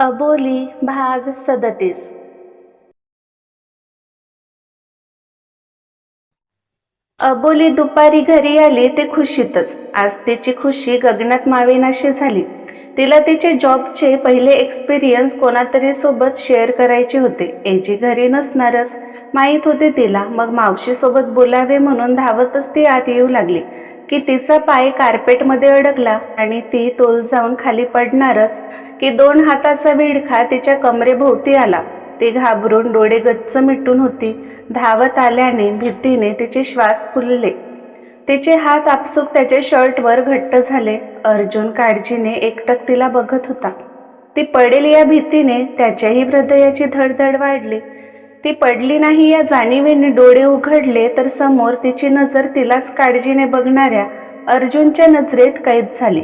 अबोली भाग सदतीस. अबोली दुपारी घरी आली ते खुशीतच. आज तिची खुशी गगनात मावेनाशी झाली. तिला तिचे जॉबचे पहिले एक्सपिरियन्स कोणातरी सोबत शेअर करायचे होते. एजी घरी नसणारच. माहीत होते तिला. मग मावशीसोबत बोलावे म्हणून धावतच ती आत येऊ लागली. की तिचा पाय कार्पेटमध्ये अडकला आणि ती तोल जाऊन खाली पडणारच की दोन हाताचा विडखा तिच्या कमरेभोवती आला. ती घाबरून डोळे गच्च मिटून होती. धावत आल्याने भीतीने तिचे श्वास फुलले. तिचे हात आपसूक त्याच्या शर्टवर घट्ट झाले. अर्जुन काळजीने एकटक तिला बघत होता. ती पडेल या भीतीने त्याच्याही हृदयाची धडधड वाढली. ती पडली नाही या जाणीवेने डोळे उघडले तर समोर तिची नजर तिलाच काळजीने बघणाऱ्या अर्जुनच्या नजरेत कैद झाली.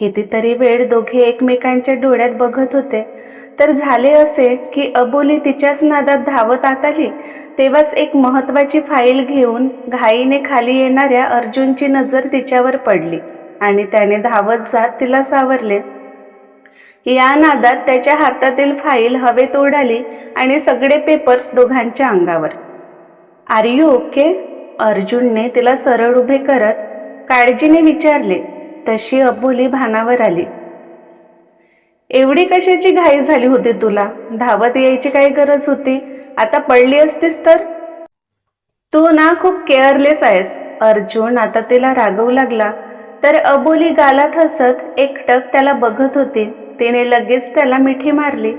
कितीतरी वेळ दोघे एकमेकांच्या डोळ्यात बघत होते. तर झाले असे की अबोली तिच्याच नादात धावत आत आली तेव्हाच एक महत्वाची फाईल घेऊन घाईने खाली येणाऱ्या अर्जुनची नजर तिच्यावर पडली आणि त्याने धावत जात तिला सावरले. या नादात त्याच्या हातातील फाईल हवेत उडाली आणि सगळे पेपर्स दोघांच्या अंगावर. आर यू ओके अर्जुनने तिला सरळ उभे करत काळजीने विचारले. तशी अबोली भानावर आली. एवढी कशाची घाई झाली होती तुला? धावत यायची काय गरज होती? आता पडली असतीस तर? तू ना खूप केअरलेस आहेस. अर्जुन आता तिला रागवू लागला. तर अबोली गालात हसत एकटक त्याला बघत होती. तिने लगेच त्याला मिठी मारली.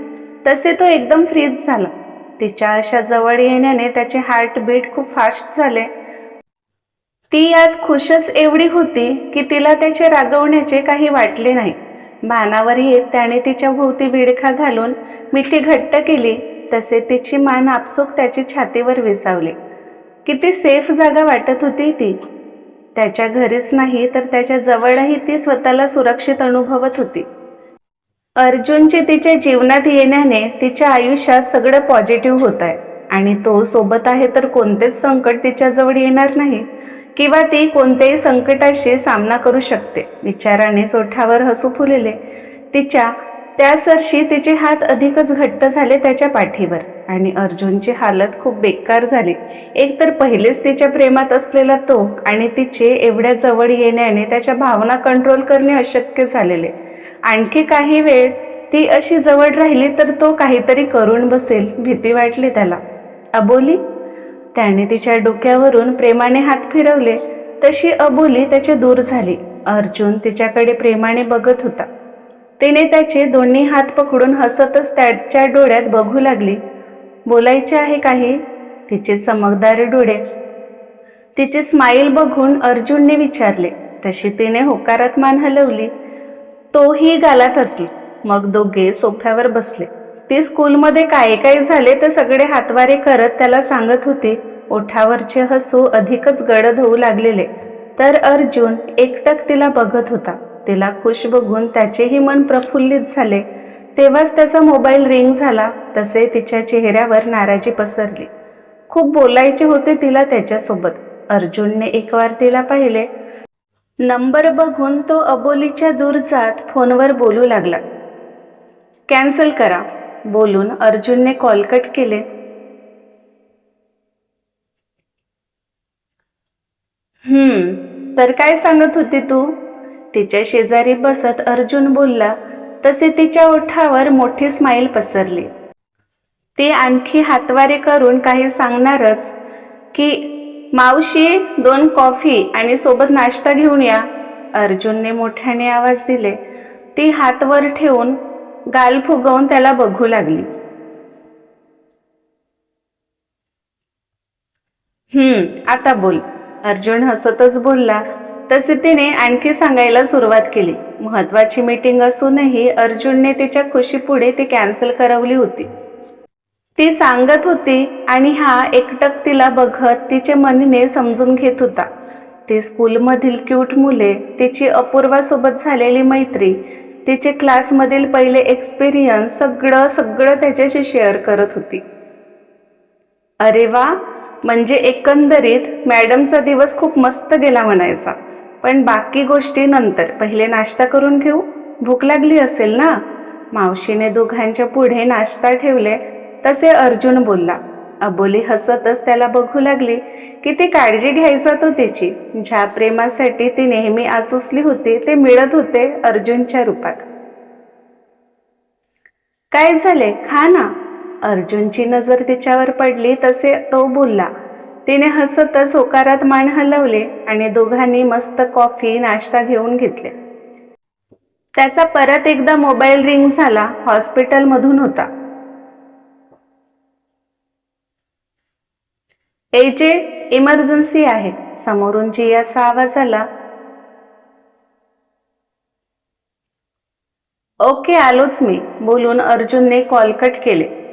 तसे तो एकदम फ्रीज झाला. तिच्या अशा जवळ येण्याने त्याचे हार्टबीट खूप फास्ट झाले. ती आज खुशच एवढी होती की तिला त्याचे रागवण्याचे काही वाटले नाही. भानावर येत त्याने तिच्या भोवती विडखा घालून मिठी घट्ट केली. तसे तिची मान आपसूक त्याची छातीवर विसावली. किती सेफ जागा वाटत होती ती. त्याच्या घरीच नाही तर त्याच्या जवळही ती स्वतःला सुरक्षित अनुभवत होती. अर्जुनचे तिच्या जीवनात येण्याने तिच्या आयुष्यात सगळं पॉझिटिव्ह होत आहे आणि तो सोबत आहे तर कोणतेच संकट तिच्याजवळ येणार नाही. किंवा ती कोणत्याही संकटाशी सामना करू शकते. विचाराने सोठावर हसू फुलले. तिच्या त्या सरशी तिचे हात अधिकच घट्ट झाले त्याच्या पाठीवर. आणि अर्जुनची हालत खूप बेकार झाली. एक तर पहिलेच तिच्या प्रेमात असलेला तो आणि तिचे एवढ्या जवळ येण्याने त्याच्या भावना कंट्रोल करणे अशक्य झालेले. आणखी काही वेळ ती अशी जवळ राहिली तर तो काहीतरी करून बसेल भीती वाटली त्याला. अबोली? त्याने तिच्या डोक्यावरून प्रेमाने हात फिरवले. तशी अबोली त्याच्या दूर झाली. अर्जुन तिच्याकडे प्रेमाने बघत होता. तिने त्याचे दोन्ही हात पकडून हसतच त्याच्या डोळ्यात बघू लागली. बोलायचे आहे काही? तिचे चमकदार डोळे. तिची स्माईल बघून अर्जुनने विचारले. तशी तिने होकारात मान हलवली. तोही गालात हसली. मग दोघे सोफ्यावर बसले. ती स्कूलमध्ये काय काय झाले ते सगळे हातवारे करत त्याला सांगत होती. ओठावरचे हसू अधिकच गडद होऊ लागलेले. तर अर्जुन एकटक तिला बघत होता. तिला खुश बघून त्याचेही मन प्रफुल्लित झाले. तेव्हाच त्याचा मोबाईल रिंग झाला तसे तिच्या चेहऱ्यावर नाराजी पसरली. खूप बोलायचे होते तिला त्याच्यासोबत. अर्जुनने एक वार तिला पाहिले. नंबर बघून तो अबोलीच्या दूर जात फोनवर बोलू लागला. कॅन्सल करा बोलून अर्जुनने कॉल कट केले. हम्म तर काय सांगत होती तू? तिच्या शेजारी बसत अर्जुन बोलला तसे तिच्या ओठावर मोठी स्माईल पसरली. ती आणखी हातवारे करून काही सांगणारच की मावशी दोन कॉफी आणि सोबत नाश्ता घेऊन या. अर्जुनने मोठ्याने आवाज दिले. ती हातवर ठेवून गाल फुगवून त्याला बघू लागली. हम्म आता बोल. अर्जुन हसतच बोलला तसे तिने आणखी सांगायला सुरुवात केली. महत्वाची मीटिंग असूनही अर्जुनने तिच्या खुशीपुढे ती कॅन्सल करवली होती. ती सांगत होती आणि हा एकटक तिला बघत तिचे मनने समजून घेत होता. ती स्कूलमधील क्यूट मुले तिची अपूर्वासोबत झालेली मैत्री तिचे क्लासमधील पहिले एक्सपिरियन्स सगळं सगळं त्याच्याशी शेअर करत होती. अरे वा! म्हणजे एकंदरीत मॅडमचा दिवस खूप मस्त गेला म्हणायचा. पण बाकी गोष्टी नंतर. पहिले नाश्ता करून घेऊ. भूक लागली असेल ना? मावशीने दोघांच्या पुढे नाश्ता ठेवले. तसे अर्जुन बोलला अबोली हसतच त्याला बघू लागली. किती काळजी घ्यायचा तो त्याची ज्या प्रेमासाठी ती नेहमी आसुसली होती ते मिळत होते अर्जुनच्या रूपात. काय झाले? खा ना. अर्जुनची नजर तिच्यावर पडली तसे तो बोलला तिने हसतच होकारात मान हलवले आणि दोघांनी मस्त कॉफी नाश्ता घेऊन घेतले. त्याचा परत एकदा मोबाईल रिंग झाला हॉस्पिटलमधून होता. एजे इमर्जन्सी आहे समोरून जियाचा आवाज आला. ओके आलोच मी बोलून अर्जुनने कॉल कट केले.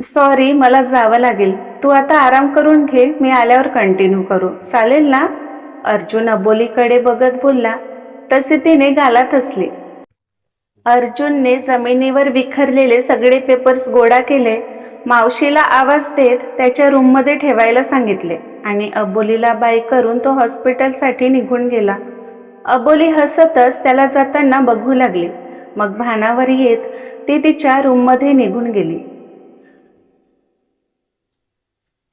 सॉरी मला जावं लागेल. तू आता आराम करून घे मी आल्यावर कंटिन्यू करू. चालेल ना? अर्जुन अबोलीकडे बघत बोलला. तसे तिने गालात असले अर्जुनने जमिनीवर विखरलेले सगळे पेपर्स गोळा केले. मावशीला आवाज देत त्याच्या रूममध्ये ठेवायला सांगितले आणि अबोलीला बाय करून तो हॉस्पिटलसाठी निघून गेला. अबोली हसतच त्याला जाताना बघू लागली. मग भानावर येत ती तिच्या रूममध्ये निघून गेली.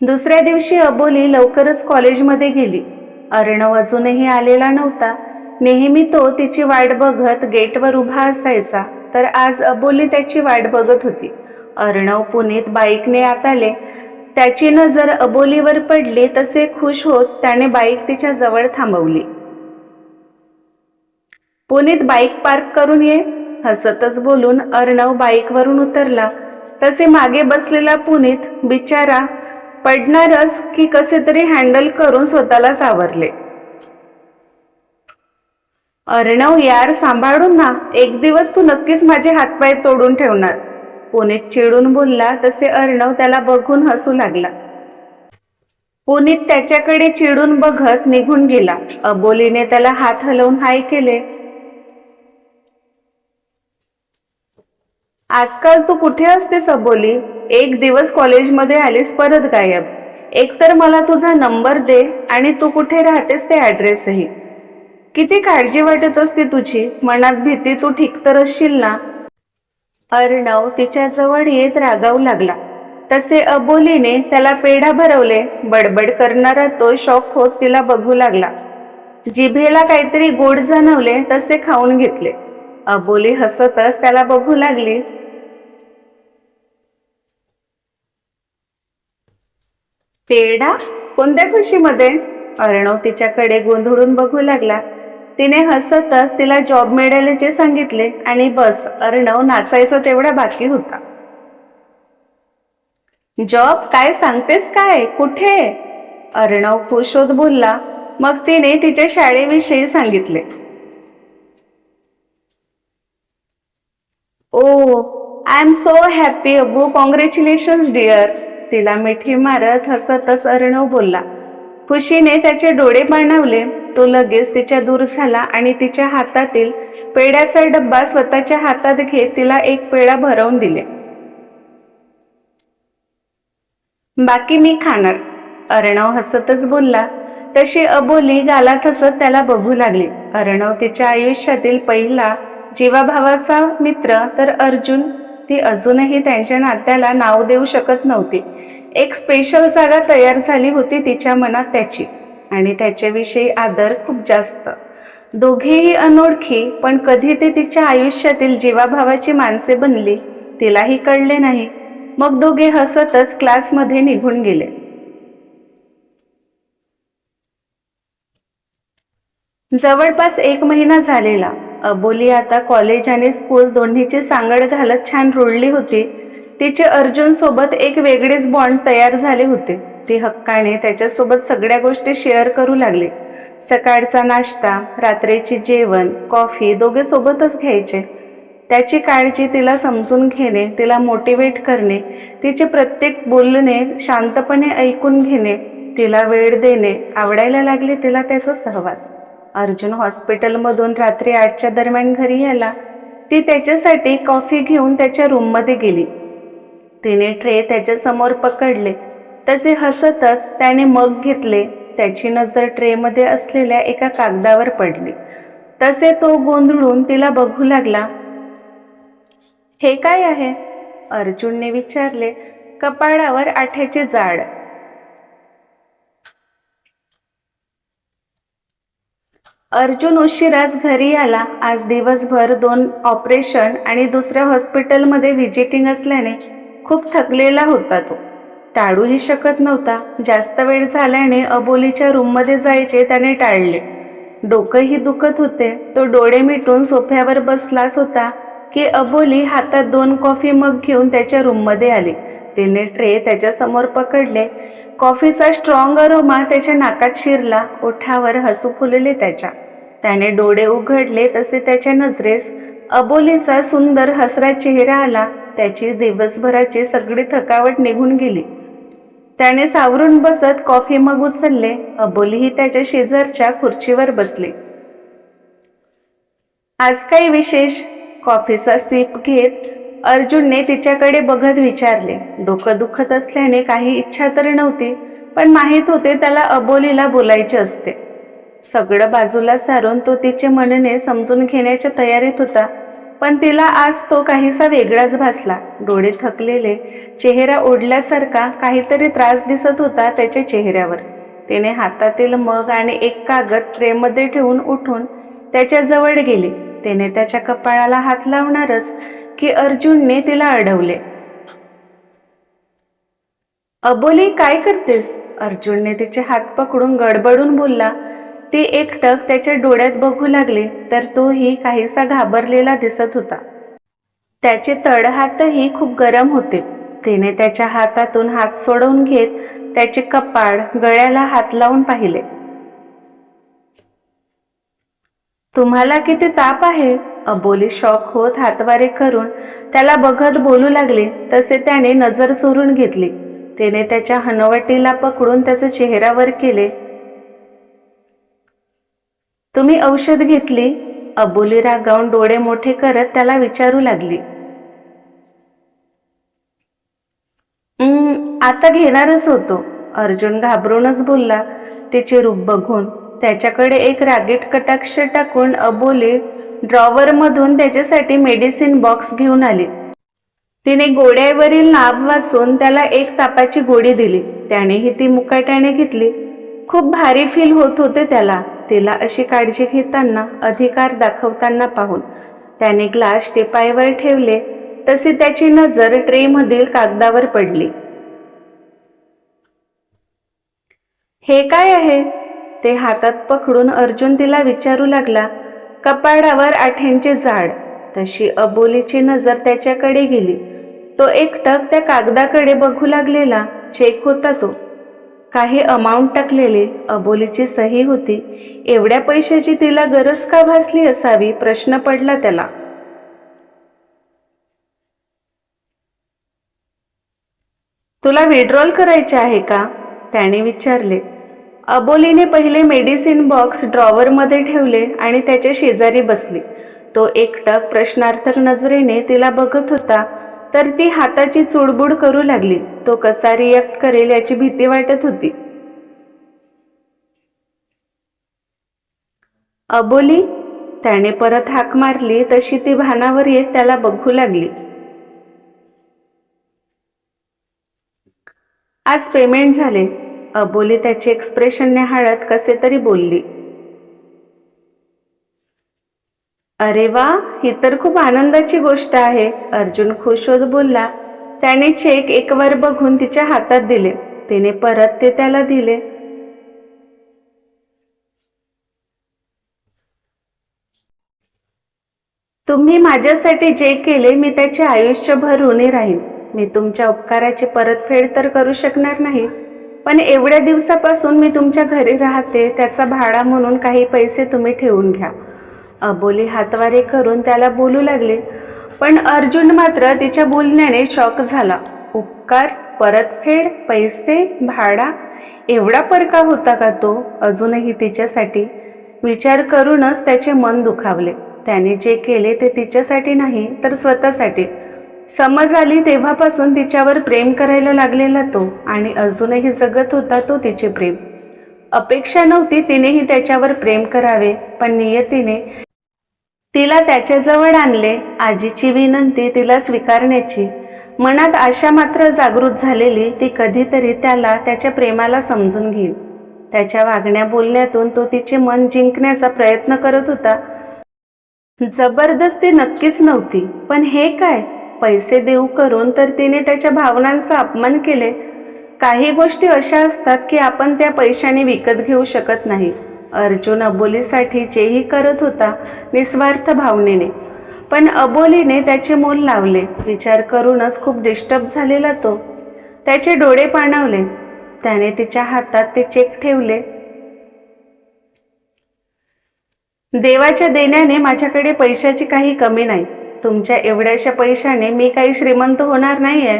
दुसऱ्या दिवशी अबोली लवकरच कॉलेजमध्ये गेली. अर्णव अजूनही आलेला नव्हता. नेहमी तो तिची वाट बघत गेटवर उभा असायचा तर आज अबोली त्याची वाट बघत होती. अर्णव पुनीत बाईकने आत आले त्याची नजर अबोलीवर पडली तसे खुश होत त्याने बाईक तिच्या जवळ थांबवली. पुणेत बाईक पार्क करून ये हसतच बोलून अर्णव बाईकवरून उतरला. तसे मागे बसलेला पुनीत बिचारा पडणारच की कसे तरी हँडल करून स्वतःला सावरले. अर्णव यार सांभाळून ना एक दिवस तू नक्कीच माझे हातपाय तोडून ठेवणार. पुनीत चिडून बोलला तसे अर्णव त्याला बघून हसू लागला. पुनीत त्याच्याकडे चिडून बघत निघून गेला. अबोलीने त्याला हात हलवून हाय केले. आजकाल तू कुठे असतेस अबोली? एक दिवस कॉलेजमध्ये आलीस परत गायब. एकतर मला तुझा नंबर दे आणि तू कुठे राहतेस ते ॲड्रेसही. किती काळजी वाटत असते तुझी? मनात भीती तू ठीक तर असशील ना? अर्णव तिच्याजवळ येत रागावू लागला. तसे अबोलीने त्याला पेढा भरवले. बडबड करणारा तो शॉक होत तिला बघू लागला. जिभेला काहीतरी गोड जाणवले तसे खाऊन घेतले. अबोली हसतच त्याला बघू लागली. पेढा कोणत्या खुशीमध्ये? अर्णव तिच्याकडे गोंधळून बघू लागला. तिने हसतच तिला जॉब मिळाल्याचे सांगितले आणि बस अर्णव नाचायचा तेवढा बाकी होता. जॉब काय सांगतेस काय? कुठे? अर्णव खुश होत बोलला. मग तिने तिच्या शाळेविषयी सांगितले. ओ I am so happy Abu congratulations dear तिला मिठी मारत हसतच अर्णव बोलला. खुशीने त्याचे डोळे पाणावले तो लगेच तिच्या दूर झाला आणि तिच्या हातातील पेड्याचा डब्बा स्वतःच्या हातात घेत तिला एक पेढा भरवून दिले. बाकी मी खाणार. अर्णव हसतच बोलला. तशी अबोली गालात हसत त्याला बघू लागली. अर्णव तिच्या आयुष्यातील पहिला जीवाभावाचा मित्र तर अर्जुन ती अजूनही त्यांच्या नात्याला नाव देऊ शकत नव्हती. एक स्पेशल जागा तयार झाली होती तिच्या मनात त्याची आणि त्याच्याविषयी आदर खूप जास्त. दोघेही अनोळखी पण कधी ते तिच्या आयुष्यातील जीवाभावाची माणसे बनली तिलाही कळले नाही. मग दोघे हसतच क्लासमध्ये निघून गेले. जवळपास एक महिना झालेला. अबोली आता कॉलेज आणि स्कूल दोन्हीची सांगड घालत छान रुळली होती. तिचे अर्जुनसोबत एक वेगळेच बॉन्ड तयार झाले होते. ती हक्काने त्याच्यासोबत सगळ्या गोष्टी शेअर करू लागले. सकाळचा नाश्ता रात्रीची जेवण कॉफी दोघे सोबतच घ्यायचे. त्याची काळजी तिला समजून घेणे तिला मोटिवेट करणे तिचे प्रत्येक बोलणे शांतपणे ऐकून घेणे तिला वेळ देणे आवडायला लागले तिला त्याचा सहवास. अर्जुन हॉस्पिटलमधून रात्री आठच्या दरम्यान घरी आला. ती त्याच्यासाठी कॉफी घेऊन त्याच्या रूममध्ये गेली. तिने ट्रे त्याच्यासमोर पकडले. तसे हसतच त्याने मग घेतले. त्याची नजर ट्रेमध्ये असलेल्या एका कागदावर पडली. तसे तो गोंधळून तिला बघू लागला. हे काय आहे? अर्जुनने विचारले. कपाळावर आठ्याचे जाड. अर्जुन उशिरास घरी आला. आज दिवसभर दोन ऑपरेशन आणि दुसऱ्या हॉस्पिटलमध्ये व्हिजिटिंग असल्याने खूप थकलेला होता तो. टाळूही शकत नव्हता. जास्त वेळ झाल्याने अबोलीच्या रूममध्ये जायचे त्याने टाळले. डोकंही दुखत होते. तो डोळे मिटून सोफ्यावर बसलाच होता की अबोली हातात दोन कॉफी मग घेऊन त्याच्या रूममध्ये आली. तिने ट्रे त्याच्यासमोर पकडले. कॉफीचा स्ट्रॉंग अरोमा त्याच्या नाकात शिरला. ओठावर हसू फुलले त्याच्या. त्याने डोळे उघडले तसे त्याच्या नजरेस. अबोलीचा सुंदर हसरा चेहरा आला. त्याची दिवसभराची सगळी थकावट निघून गेली. त्याने सावरून बसत कॉफी मग उचलले. अबोलीही त्याच्या शेजारच्या खुर्चीवर बसली. आज काही विशेष? कॉफीचा सिप घेत अर्जुनने तिच्याकडे बघत विचारले डोकं दुखत असल्याने काही इच्छा तर नव्हती पण माहीत होते त्याला अबोलीला बोलायचे असते. सगळं बाजूला सारून तो तिचे म्हणणे समजून घेण्याच्या तयारीत होता पण तिला आज तो काहीसा वेगळाच भासला. डोळे थकलेले चेहरा ओढल्यासारखा काहीतरी त्रास दिसत होता त्याच्या चेहऱ्यावर. तिने हातातील मग आणि एक कागद ट्रेमध्ये ठेवून उठून त्याच्याजवळ गेली. तिने त्याच्या कपाळाला हात लावणारच की अर्जुनने तिला अडवले. अबोली काय करतेस? अर्जुनने तिचे हात पकडून गडबडून बोलला. ती एकटक त्याच्या डोळ्यात बघू लागली तर तोही काहीसा घाबरलेला दिसत होता. त्याचे तळहातही खूप गरम होते. तिने त्याच्या हातातून हात सोडवून घेत त्याचे कपाळ गळ्याला हात लावून पाहिले. तुम्हाला किती ताप आहे? अबोली शॉक होत हातवारे करून त्याला बघत बोलू लागले. तसे त्याने नजर चोरून घेतली. तिने त्याच्या हनवटीला पकडून त्याचे चेहऱ्यावर केले. तुम्ही औषध घेतली? अबोली रागावून डोळे मोठे करत त्याला विचारू लागली. आता घेणारच होतो. अर्जुन घाबरूनच बोलला. तिचे रूप बघून त्याच्याकडे एक रागीट कटाक्ष टाकून अबोली ड्रॉवरमधून त्याच्यासाठी मेडिसिन बॉक्स घेऊन आली. तिने गोड्यावरील नाभ वाचून त्याला एक तापाची गोडी दिली. त्यानेही ती मुकाट्याने घेतली. खूप भारी फील होत होते त्याला. तिला अशी काळजी घेताना अधिकार दाखवताना पाहून. त्याने ग्लास टेपाईवर ठेवले. तसे त्याची नजर ट्रेमधील कागदावर पडली. हे काय आहे? ते हातात पकडून अर्जुन तिला विचारू लागला कपाडावर आठ्यांचे झाड. तशी अबोलीची नजर त्याच्याकडे गेली. तो एकटक त्या कागदाकडे बघू लागलेला चेक होता तो. काही अमाऊंट टाकलेले अबोलीची सही होती. एवढ्या पैशाची तिला गरज का भासली असावी? प्रश्न पडला त्याला. तुला विड्रॉल करायचे आहे का? त्याने विचारले. अबोलीने पहिले मेडिसिन बॉक्स ड्रॉवरमध्ये ठेवले आणि त्याच्या शेजारी बसली. तो एकटक प्रश्नार्थक नजरेने तिला बघत होता तर ती हाताची चुडबुड करू लागली. तो कसा रिॲक्ट करेल याची भीती वाटत होती. अबोली? त्याने परत हाक मारली तशी ती भानावर येत त्याला बघू लागली. आज पेमेंट झाले. अबोली त्याचे एक्सप्रेशन निहाळत कसे तरी बोलली. अरे वा ही तर खूप आनंदाची गोष्ट आहे अर्जुन खुश होत बोलला. त्याने चेक एकवर बघून तिच्या हातात दिले. तिने परत ते त्याला दिले. तुम्ही माझ्यासाठी जे केले मी त्याचे आयुष्यभर ऋणी राहीन. मी तुमच्या उपकाराची परतफेड तर करू शकणार नाही. पण एवढ्या दिवसापासून मी तुमच्या घरी राहते त्याचा भाडा म्हणून काही पैसे तुम्ही ठेवून घ्या. अबोली हातवारे करून त्याला बोलू लागले. पण अर्जुन मात्र तिच्या बोलण्याने शॉक झाला. उपकार परतफेड पैसे भाडा एवढा परका होता का तो? अजूनही तिच्यासाठी विचार करूनच त्याचे मन दुखावले. त्याने जे केले ते तिच्यासाठी नाही तर स्वतःसाठी. समज आली तेव्हापासून तिच्यावर प्रेम करायला लागलेला तो आणि अजूनही जगत होता तो तिचे प्रेम. अपेक्षा नव्हती तिनेही त्याच्यावर प्रेम करावे पण नियतीने तिला त्याच्याजवळ आणले आजीची विनंती तिला स्वीकारण्याची. मनात आशा मात्र जागृत झालेली ती कधीतरी त्याला त्याच्या प्रेमाला समजून घेईल. त्याच्या वागण्या बोलण्यातून तो तिचे मन जिंकण्याचा प्रयत्न करत होता. जबरदस्ती नक्कीच नव्हती पण हे काय? पैसे देऊ करून तर तिने त्याच्या भावनांचा अपमान केले. काही गोष्टी अशा असतात की आपण त्या पैशाने विकत घेऊ शकत नाही. अर्जुन अबोलीसाठी जेही करत होता निस्वार्थ भावनेने. पण अबोलीने त्याचे मोल लावले. विचार करूनच खूप डिस्टर्ब झालेला तो. त्याचे डोळे पाणावले. त्याने तिच्या हातात ते चेक ठेवले. देवाच्या देण्याने माझ्याकडे पैशाची काही कमी नाही. तुमच्या एवढ्याशा पैशाने मी काही श्रीमंत होणार नाही आहे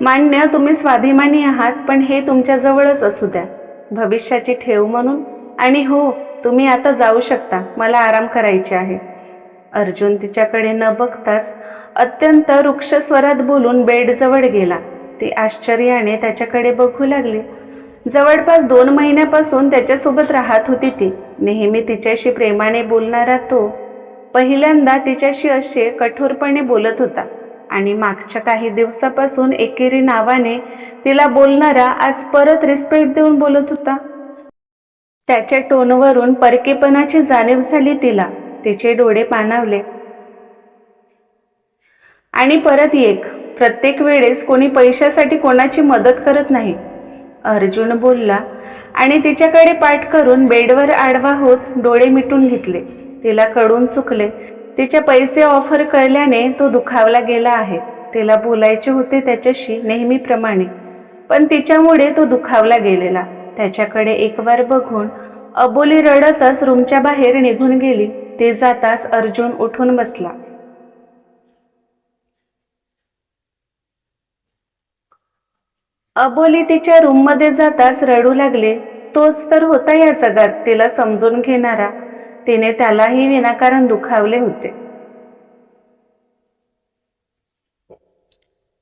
मान्य तुम्ही स्वाभिमानी आहात पण हे तुमच्याजवळच असू द्या. भविष्याची ठेव म्हणून. आणि हो तुम्ही आता जाऊ शकता. मला आराम करायचे आहे. अर्जुन तिच्याकडे न बघताच अत्यंत वृक्ष स्वरात बोलून बेडजवळ गेला. ती आश्चर्याने त्याच्याकडे बघू लागली. जवळपास दोन महिन्यापासून त्याच्यासोबत राहत होती ती. नेहमी तिच्याशी प्रेमाने बोलणारा तो पहिल्यांदा तिच्याशी असे कठोरपणे बोलत होता आणि मागच्या काही दिवसापासून एकेरी नावाने तिला बोलणारा आज परत रिस्पेक्ट देऊन बोलत होता. त्याच्या टोनवरून परकेपणाची जाणीव झाली तिला. तिचे डोळे पाणावले. आणि परत एक. प्रत्येक वेळेस कोणी पैशासाठी कोणाची मदत करत नाही. अर्जुन बोलला आणि तिच्याकडे पाठ करून बेडवर आडवा होत डोळे मिटून घेतले. तिला कडून चुकले. तिचे पैसे ऑफर कळल्याने तो दुखावला गेला आहे. तिला बोलायचे होते त्याच्याशी नेहमीप्रमाणे. पण तिच्यामुळे तो दुखावला गेलेला. त्याच्याकडे एक वार बघून अबोली रडतच रूमच्या बाहेर निघून गेली. ते जाताच अर्जुन उठून बसला. अबोली तिच्या रूममध्ये जाताच रडू लागले. तोच तर होता या जगात तिला समजून घेणारा. तिने त्यालाही विनाकारण दुखावले होते.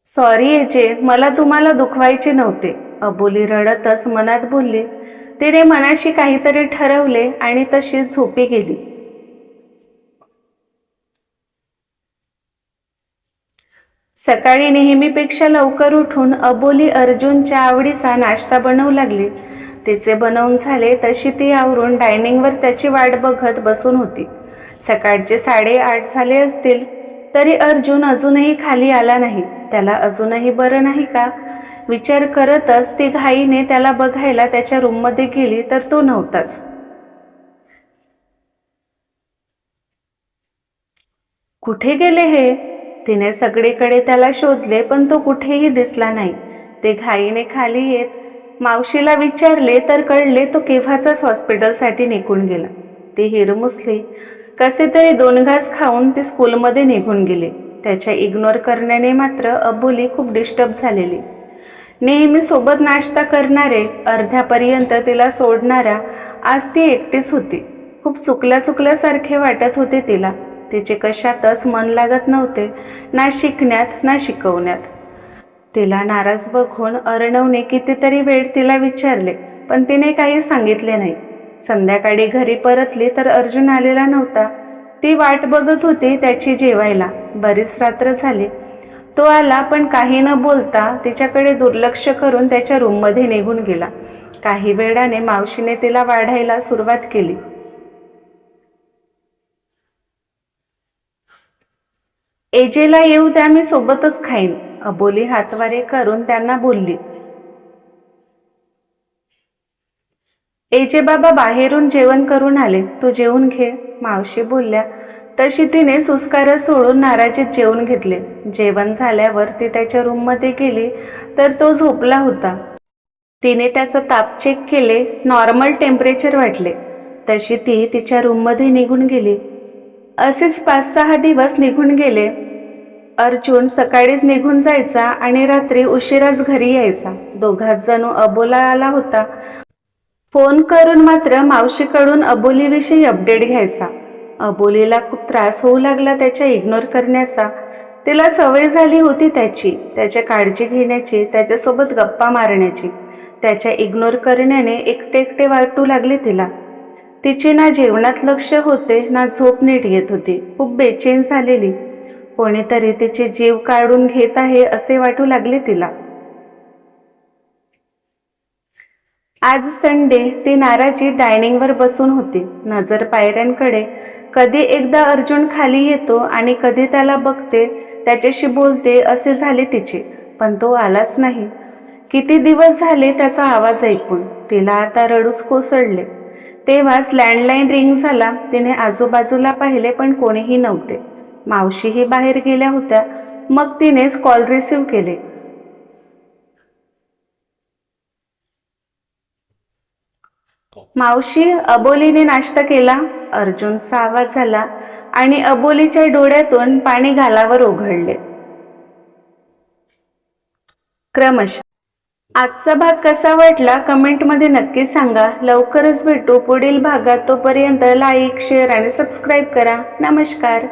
सॉरी येचे मला तुम्हाला दुखवायचे नव्हते. अबोली रडतच मनात बोलली. तिने मनाशी काहीतरी ठरवले आणि तशीच झोपी गेली. सकाळी नेहमीपेक्षा लवकर उठून अबोली अर्जुनच्या आवडीचा नाश्ता बनवू लागली. तिचे बनवून झाले तशी ती आवरून डायनिंगवर त्याची वाट बघत बसून होती. सकाळचे साडेआठ झाले असतील तरी अर्जुन अजूनही खाली आला नाही. त्याला अजूनही बरं नाही का? विचार करतच ती घाईने त्याला बघायला त्याच्या रूममध्ये गेली तर तो नव्हताच. कुठे गेले हे? तिने सगळीकडे त्याला शोधले पण तो कुठेही दिसला नाही. ते घाईने खाली येत मावशीला विचारले तर कळले तो केव्हाचाच हॉस्पिटलसाठी निघून गेला. ती हिरमुसली. कसे तरी दोन घास खाऊन ते स्कूलमध्ये निघून गेले. त्याच्या इग्नोर करण्याने मात्र अबोली खूप डिस्टर्ब झालेली. नेहमी सोबत नाश्ता करणारे अर्ध्यापर्यंत तिला सोडणाऱ्या आज ती एकटीच होती. खूप चुकल्या चुकल्यासारखे वाटत होते तिला. तिचे कशातच मन लागत नव्हते ना शिकण्यात ना शिकवण्यात. तिला नाराज बघून अर्णवने कितीतरी वेळ तिला विचारले पण तिने काही सांगितले नाही. संध्याकाळी घरी परतली तर अर्जुन आलेला नव्हता. ती वाट बघत होती त्याची जेवायला. बरीच रात्र झाली. तो आला पण काही न बोलता तिच्याकडे दुर्लक्ष करून त्याच्या रूममध्ये निघून गेला. काही वेळाने मावशीने तिला वाढायला सुरुवात केली. एजेला येऊ द्या मी सोबतच खाईन. अबोली हातवारे करून त्यांना बोलली. एजे बाबा बाहेरून जेवण करून आले. तू जेवून घे मावशी बोलल्या. तशी तिने सुस्कार सोडून नाराजीत जेवून घेतले. जेवण झाल्यावर ती त्याच्या रूममध्ये गेली तर तो झोपला होता. तिने त्याचा ताप चेक केले नॉर्मल टेम्परेचर वाटले. तशी ती तिच्या रूममध्ये निघून गेली. असेच पाच सहा दिवस निघून गेले. अर्जुन सकाळीच निघून जायचा आणि रात्री उशिराच घरी यायचा. दोघात जणू अबोला आला होता. फोन करून मात्र मावशीकडून अबोलीविषयी अपडेट घ्यायचा. अबोलीला खूप त्रास होऊ लागला त्याच्या इग्नोर करण्याचा. तिला सवय झाली होती त्याची त्याच्या काळजी घेण्याची त्याच्यासोबत गप्पा मारण्याची. त्याच्या इग्नोर करण्याने एकटे एकटे वाटू लागले तिला. तिचे ना जेवणात लक्ष होते ना झोप नीट येत होती. खूप बेचैन झालेली. कोणीतरी तिचे जीव काढून घेत आहे असे वाटू लागले तिला. आज संडे ती नाराजी डायनिंगवर बसून होती. नजर पायऱ्यांकडे. कधी एकदा अर्जुन खाली येतो आणि कधी त्याला बघते त्याच्याशी बोलते असे झाले तिचे. पण तो आलाच नाही. किती दिवस झाले त्याचा आवाज ऐकून. तिला आता रडूच कोसळले. तेव्हाच लँडलाईन रिंग झाला. तिने आजूबाजूला पाहिले पण कोणीही नव्हते. मावशीही बाहेर गेल्या होत्या. मग तिनेच कॉल रिसीव्ह केले. मावशी अबोलीने नाश्ता केला. अर्जुनचा आवाज झाला आणि अबोलीच्या डोळ्यातून पाणी घालावर ओघळले. क्रमश आजचा भाग कसा वाटला कमेंटमध्ये नक्की सांगा. लवकरच भेटू पुढील भागात तोपर्यंत लाईक शेअर आणि सबस्क्राईब करा. नमस्कार.